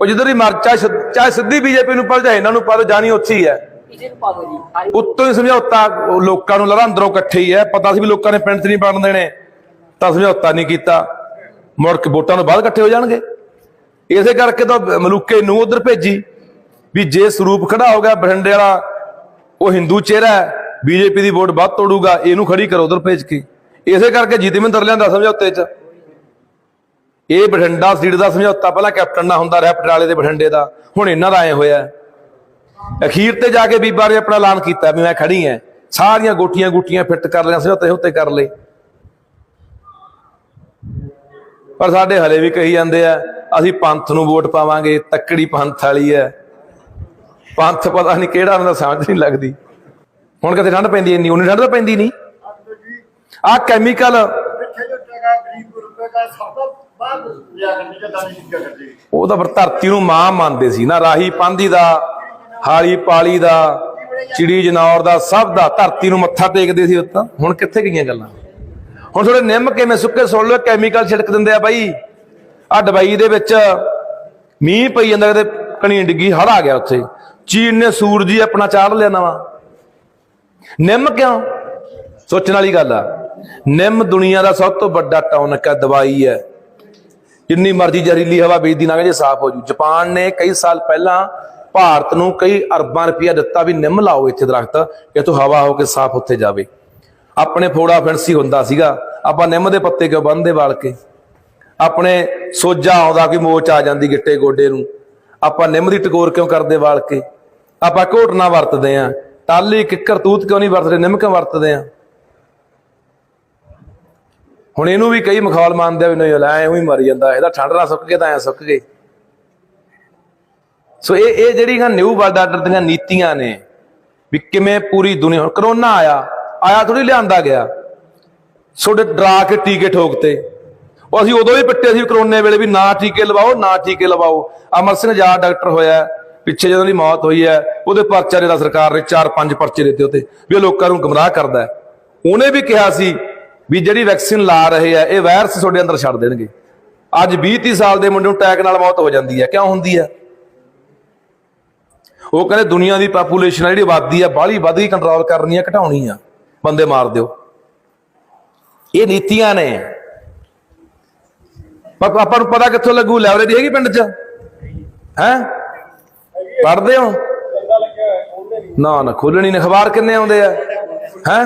ਉਹ ਜਿੱਧਰ ਹੀ ਮਰ ਚਾਹੇ ਸਿੱਧ- ਚਾਹੇ ਬੀਜੇਪੀ ਨੂੰ ਪਾ ਜਾਏ ਇਹਨਾਂ ਨੂੰ ਪਾ ਦੋ ਜਾਣੀ ਉੱਥੇ ਹੀ ਉੱਤੋਂ ਹੀ ਸਮਝੌਤਾ ਲੋਕਾਂ ਨੂੰ ਲੜਾ ਅੰਦਰੋਂ ਇਕੱਠੇ ਹੀ ਹੈ ਪਤਾ ਸੀ ਵੀ ਲੋਕਾਂ ਨੇ ਪਿੰਡ 'ਚ ਨਹੀਂ ਬਣਨ ਦੇਣੇ ਤਾਂ ਸਮਝੌਤਾ ਨਹੀਂ ਕੀਤਾ। ਮੁੜ ਕੇ ਵੋਟਾਂ ਤੋਂ ਬਾਅਦ ਇਕੱਠੇ ਹੋ ਜਾਣਗੇ। ਇਸੇ ਕਰਕੇ ਤਾਂ ਮਲੂਕੇ ਨੂੰ ਉਧਰ ਭੇਜੀ ਵੀ ਜੇ ਸਰੂਪ ਖੜਾ ਹੋ ਗਿਆ ਬਠਿੰਡੇ ਵਾਲਾ ਉਹ ਹਿੰਦੂ ਚਿਹਰਾ ਹੈ ਬੀਜੇਪੀ ਦੀ ਵੋਟ ਵੱਧ ਤੋੜੂਗਾ ਇਹਨੂੰ ਖੜੀ ਕਰੋ ਉਧਰ ਭੇਜ ਕੇ। ਇਸੇ ਕਰਕੇ ਜੀਤਮਿੰਦਰ ਲਿਆਂਦਾ ਸਮਝੌਤੇ 'ਚ। ਇਹ ਬਠਿੰਡਾ ਸੀਟ ਦਾ ਸਮਝੌਤਾ ਪਹਿਲਾਂ ਕੈਪਟਨ ਨਾਲ ਹੁੰਦਾ ਰਿਹਾ, ਪਟਿਆਲੇ ਦੇ ਬਠਿੰਡੇ ਦਾ। ਹੁਣ ਇਹਨਾਂ ਦਾ ਐ ਹੋਇਆ। ਅਖੀਰ ਤੇ ਜਾ ਕੇ ਬੀਬਾ ਨੇ ਆਪਣਾ ਐਲਾਨ ਕੀਤਾ ਵੀ ਮੈਂ ਖੜੀ ਐ। ਸਾਰੀਆਂ ਗੋਟੀਆਂ ਗੁੱਟੀਆਂ ਫਿੱਟ ਕਰ ਲਿਆ ਸਮਝੌਤੇ ਉੱਤੇ ਕਰ ਲਏ। ਪਰ ਸਾਡੇ ਹਲੇ ਵੀ ਕਹੀ ਜਾਂਦੇ ਆ, ਅਸੀਂ ਪੰਥ ਨੂੰ ਵੋਟ ਪਾਵਾਂਗੇ, ਤੱਕੜੀ ਪੰਥ ਵਾਲੀ ਐ। ਪੰਥ ਪਤਾ ਨਹੀਂ ਕਿਹੜਾ ਉਹਨਾਂ ਦਾ ਸਮਝ ਨਹੀਂ ਲੱਗਦੀ। ਹੁਣ ਕਿਤੇ ਠੰਡ ਪੈਂਦੀ ਐ ਨਹੀਂ ਠੰਡ ਤਾਂ ਪੈਂਦੀ ਨਹੀਂ। ਆਹ ਕੈਮੀਕਲ ਉਹ ਤਾਂ ਫਿਰ ਧਰਤੀ ਨੂੰ ਮਾਂ ਮੰਨਦੇ ਸੀ ਨਾ, ਰਾਹੀ ਪਾਂਦੀ ਦਾ, ਹਾਲੀ ਪਾਲੀ ਦਾ, ਚਿੜੀ ਜਨੌਰ ਦਾ, ਸਭ ਦਾ ਧਰਤੀ ਨੂੰ ਮੱਥਾ ਟੇਕਦੇ ਸੀ ਉਹ ਹੁਣ ਕਿੱਥੇ ਗਈਆਂ ਗੱਲਾਂ? ਹੁਣ ਥੋੜੇ ਨਿੰਮ ਕਿਵੇਂ ਸੁੱਕੇ ਸੁਣ ਲਓ ਕੈਮੀਕਲ ਛਿੜਕ ਦਿੰਦੇ ਆ ਬਾਈ। ਆ ਡਬਈ ਦੇ ਵਿੱਚ ਮੀਂਹ ਪਈ ਜਾਂਦਾ, ਕਿਤੇ ਕਣੀ ਡਿੱਗੀ ਹੜ ਆ ਗਿਆ ਉੱਥੇ। ਚੀਨ ਨੇ ਸੂਰਜ ਹੀ ਆਪਣਾ ਚਾੜ ਲਿਆ ਨਵਾਂ। ਨਿੰਮ ਕਿਉਂ? ਸੋਚਣ ਵਾਲੀ ਗੱਲ ਆ। ਨਿੰਮ ਦੁਨੀਆ ਦਾ ਸਭ ਤੋਂ ਵੱਡਾ ਟੌਨਕ ਹੈ ਦਵਾਈ ਹੈ। ਜਿੰਨੀ ਮਰਜ਼ੀ ਜ਼ਹਿਰੀਲੀ ਹਵਾ ਵੇਚਦੀ ਨਾ ਜੇ ਸਾਫ਼ ਹੋ ਜੂ। ਜਾਪਾਨ ਨੇ ਕਈ ਸਾਲ ਪਹਿਲਾਂ ਭਾਰਤ ਨੂੰ ਕਈ ਅਰਬਾਂ ਰੁਪਇਆ ਦਿੱਤਾ ਵੀ ਨਿੰਮ ਲਾਓ ਇੱਥੇ ਦਰਖਤ ਇਥੋਂ ਹਵਾ ਹੋ ਕੇ ਸਾਫ਼ ਉੱਥੇ ਜਾਵੇ। ਆਪਣੇ ਫੋੜਾ ਫਿੰਸੀ ਹੁੰਦਾ ਸੀਗਾ, ਆਪਾਂ ਨਿੰਮ ਦੇ ਪੱਤੇ ਕਿਉਂ ਬੰਨਦੇ ਵਾਲ ਕੇ? ਆਪਣੇ ਸੋਜਾ ਆਉਂਦਾ ਕਿ ਮੋਚ ਆ ਜਾਂਦੀ ਗਿੱਟੇ ਗੋਡੇ ਨੂੰ। ਆਪਾਂ ਨਿੰਮ ਦੀ ਟਕੋਰ ਕਿਉਂ ਕਰਦੇ ਵਾਲ ਕੇ? ਆਪਾਂ ਘੋਟਣਾ ਵਰਤਦੇ ਆ। ਟਾਲੀ ਕਿੱਕਰ ਤੂਤ ਕਿਉਂ ਨਹੀਂ ਵਰਤਦੇ, ਨਿੰਮ ਕਿਉਂ ਵਰਤਦੇ ਆ? ਹੁਣ ਇਹਨੂੰ ਵੀ ਕਈ ਮਖੌਲ ਮੰਨਦੇ ਆ ਵੀ ਨਹੀਂ, ਲੈ ਐਵੇਂ ਹੀ ਮਰ ਜਾਂਦਾ, ਇਹਦਾ ਠੰਡ ਨਾਲ ਸੁੱਕ ਕੇ ਤਾਂ ਐ ਸੁੱਕ ਗਏ। ਸੋ ਇਹ ਇਹ ਜਿਹੜੀਆਂ ਨਿਊ ਵਰਲਡ ਆਰਡਰ ਦੀਆਂ ਨੀਤੀਆਂ ਨੇ, ਵੀ ਕਿਵੇਂ ਪੂਰੀ ਦੁਨੀਆ, ਹੁਣ ਕਰੋਨਾ ਆਇਆ ਆਇਆ ਥੋੜੀ ਲਿਆਂਦਾ ਗਿਆ। ਛੋਡੇ ਡਰਾ ਕੇ ਟੀਕੇ ਠੋਕਤੇ ਉਹ ਅਸੀਂ ਉਦੋਂ ਵੀ ਪਿੱਟੇ ਸੀ ਕਰੋਨੇ ਵੇਲੇ ਵੀ ਨਾ ਟੀਕੇ ਲਵਾਓ, ਨਾ ਟੀਕੇ ਲਵਾਓ। ਅਮਰ ਸਿੰਘ ਜਾਟ ਡਾਕਟਰ ਹੋਇਆ, ਪਿੱਛੇ ਜਦੋਂ ਦੀ ਮੌਤ ਹੋਈ ਹੈ, ਉਹਦੇ ਪਰਚਾ ਜਿਹੜਾ ਸਰਕਾਰ ਨੇ 4-5 ਪਰਚੇ ਦਿੱਤੇ ਉੱਤੇ, ਵੀ ਇਹ ਲੋਕਾਂ ਨੂੰ ਗਮਰਾਹ ਕਰਦਾ ਉਹਨੇ ਵੀ ਕਿਹਾ ਸੀ ਵੀ ਜਿਹੜੀ ਵੈਕਸੀਨ ਲਾ ਰਹੇ ਆ, ਇਹ ਵਾਇਰਸ ਤੁਹਾਡੇ ਅੰਦਰ ਛੱਡ ਦੇਣਗੇ। ਅੱਜ 20-30 ਸਾਲ ਦੇ ਮੁੰਡੇ ਨੂੰ ਟੈਕ ਨਾਲ ਮੌਤ ਹੋ ਜਾਂਦੀ ਹੈ ਕਿਉਂ ਹੁੰਦੀ ਹੈ ਉਹ ਕਹਿੰਦੇ ਦੁਨੀਆ ਦੀ ਪਾਪੂਲੇਸ਼ਨ ਜਿਹੜੀ ਆਬਾਦੀ ਆ, ਬਾਹਲੀ ਵੱਧ ਗਈ ਕੰਟਰੋਲ ਕਰਨੀ ਆ, ਘਟਾਉਣੀ ਆ। ਬੰਦੇ ਮਾਰ ਦਿਓ। ਇਹ ਨੀਤੀਆਂ ਨੇ। ਪਰ ਆਪਾਂ ਨੂੰ ਪਤਾ ਕਿੱਥੋਂ ਲੱਗੂ ਲਾਇਬ੍ਰੇਰੀ ਹੈਗੀ ਪਿੰਡ 'ਚ? ਹੈ? ਪੜ੍ਹਦੇ ਹੋ? ਨਾ ਨਾ ਖੋਲਣੀ ਨੇ। ਅਖਬਾਰ ਕਿੰਨੇ ਆਉਂਦੇ ਆ? ਹੈ?